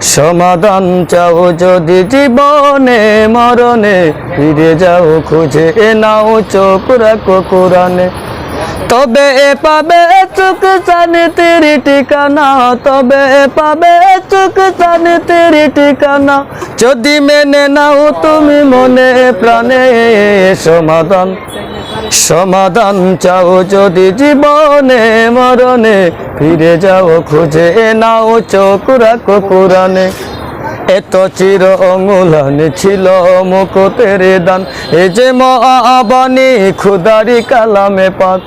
সমাধান চাও যদি জীবনে, মরণে, ফিরে যাও, খুঁজে এ নাও, চোখ রাখো কোরআনে। তবে এ পাবে চোখ জানে তেরি ঠিকানা, তবে এ পাবে চোখ জানে তেরি ঠিকানা। যদি মেনে নাও তুমি মনে প্রাণে সমাধান। সমাধান চাও যদি জীবনে, মরণে, ফিরে যাও, খুঁজে নাও, চোখ রাখো কোরআনে। এত চির অঙ্গুলান ছিল মুকুতের দান। এ যে মহাবাণী, খুদারি কালামে পাক।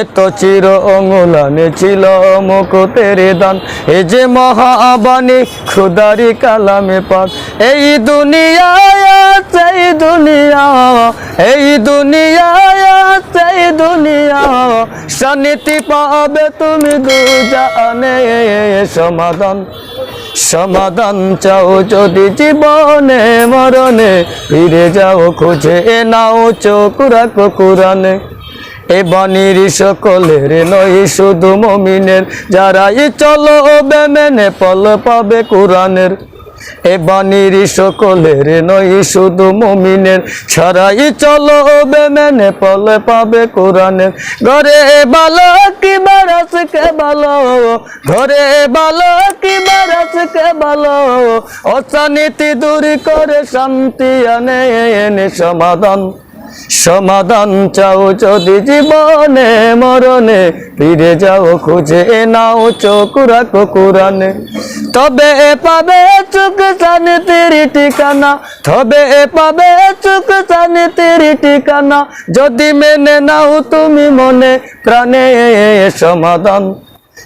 এত চির অঙ্গুলানে ছিল মুকুতের দান। এ যে মহাবাণী খুদারি কালামে পাক। এই দুনিয়ায় আছে, এই দুনিয়া, এই দুনিয়ায় আছে, এই দুনিয়া। শান্তি পাবে তুমি দু জানে সমাধান সমাধান চাও যদি জীবনে, মরণে। ফিরে যাও, খুঁজে নাও চোখ রাখো কোরআনে। এ বাণীর সকলের নয়, শুধু মমিনের। যারাই চলো বেমেনে ফল পাবে কোরআনের। এ বাণীর সকলের নয়, শুধু মমিনের। ছাড়াই চলো বেমেনে ফল পাবে কোরআনের। ঘরে ভালো কি বারাস, কে ভালো ঘরে ভালো কি বারাস, কে ভালো অশানীতি দূর করে শান্তি আনে, এনে সমাধান। সমাধান চাও যদি জীবনে, মরণে। ফিরে যাও, খুঁজে নাও, চোখ রাখো কোরআনে। তবে এ পাবে চোখ জানে তেরি ঠিকানা। তবে এ পাবে চোখ জানে তেরি ঠিকানা। যদি মেনে নাও তুমি মনে, প্রাণে সমাধান।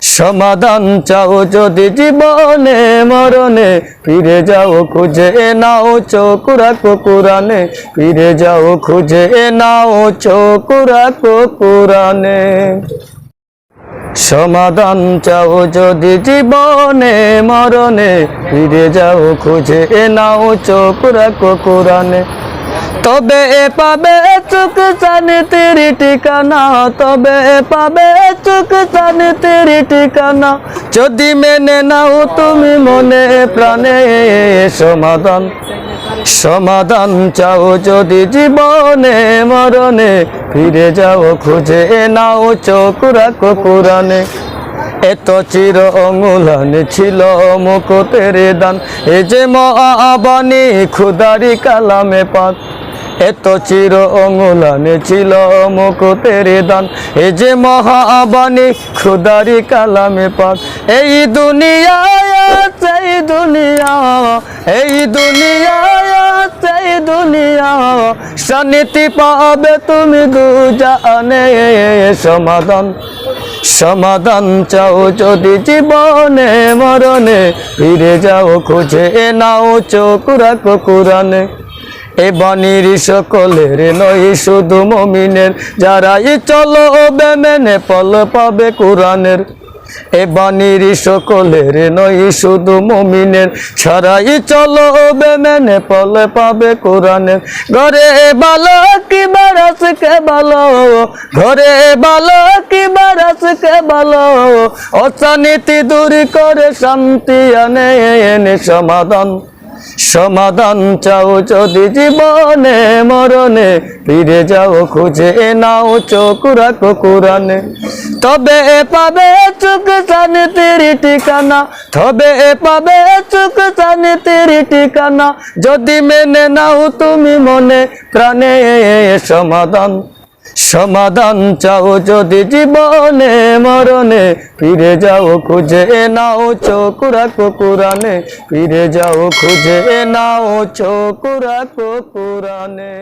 সমাধান চাও যদি জীবনে, মরণে, ফিরে যাও, খুঁজে নাও, চোখ রাখো কোরআনে। ফিরে যাও, খুঁজে নাও, চোখ রাখো কোরআনে। সমাধান চাও যদি জীবনে, মরণে, ফিরে যাও, খুঁজে নাও, চোখ রাখো কোরআনে। তবে এ পাবে চোখ জানে তেরি ঠিকানা, তবে এ পাবে চোখ জানে তেরি ঠিকানা। যদি মেনে নাও তুমি মনে প্রাণে সমাধান সমাধান চাও যদি জীবনে মরণে, ফিরে যাও খুঁজে নাও চোখ রাখো কোরআনে। এত চির অঙ্গুলান ছিল মুকুতের দান, এ যে মহাবাণী, খুদারি কালামে পাক। এত চির অঙ্গুলানে ছিল মুকুতের দান। এ যে মহাবাণী, খুদারি কালামে পাক। এই দুনিয়ায় আছে, এই দুনিয়া। এই দুনিয়ায় আছে, এই দুনিয়া। শান্তি পাবে তুমি দুজানে। সমাধান সমাধান চাও যদি জীবনে, মরণে। ফিরে যাও, খুঁজে নাও, চোখ রাখো কোরআনে। এ বাণীর সকলের নয় শুধু মমিনের। যারাই চলো বেমেনে ফল পাবে কোরআনের। এ বাণীর সকলের নয় শুধু মমিনের। ছাড়াই চলো বেমেনে ফল পাবে কোরআনের। ঘরে ভালো কি বারাস কে ভালো ঘরে ভালো কি বারাস কে ভালো অশানীতি দূর করে শান্তি আনে এনে সমাধান। সমাধান চাও যদি জীবনে, মরণে, ফিরে যাও, খুঁজে নাও, চোখ রাখো কোরআনে। তবে এ পাবে চুক জানে তেরি ঠিকানা, তবে এ পাবে চুক জানে তেরি ঠিকানা। যদি মেনে নাও তুমি মনে প্রাণে সমাধান সমাধান চাও যদি জীবনে, মরণে, ফিরে যাও, খুঁজে নাও, চোকুরা কুকুরানে। ফিরে যাও, খুঁজে নাও, চোকুরা রাখো কোরআনে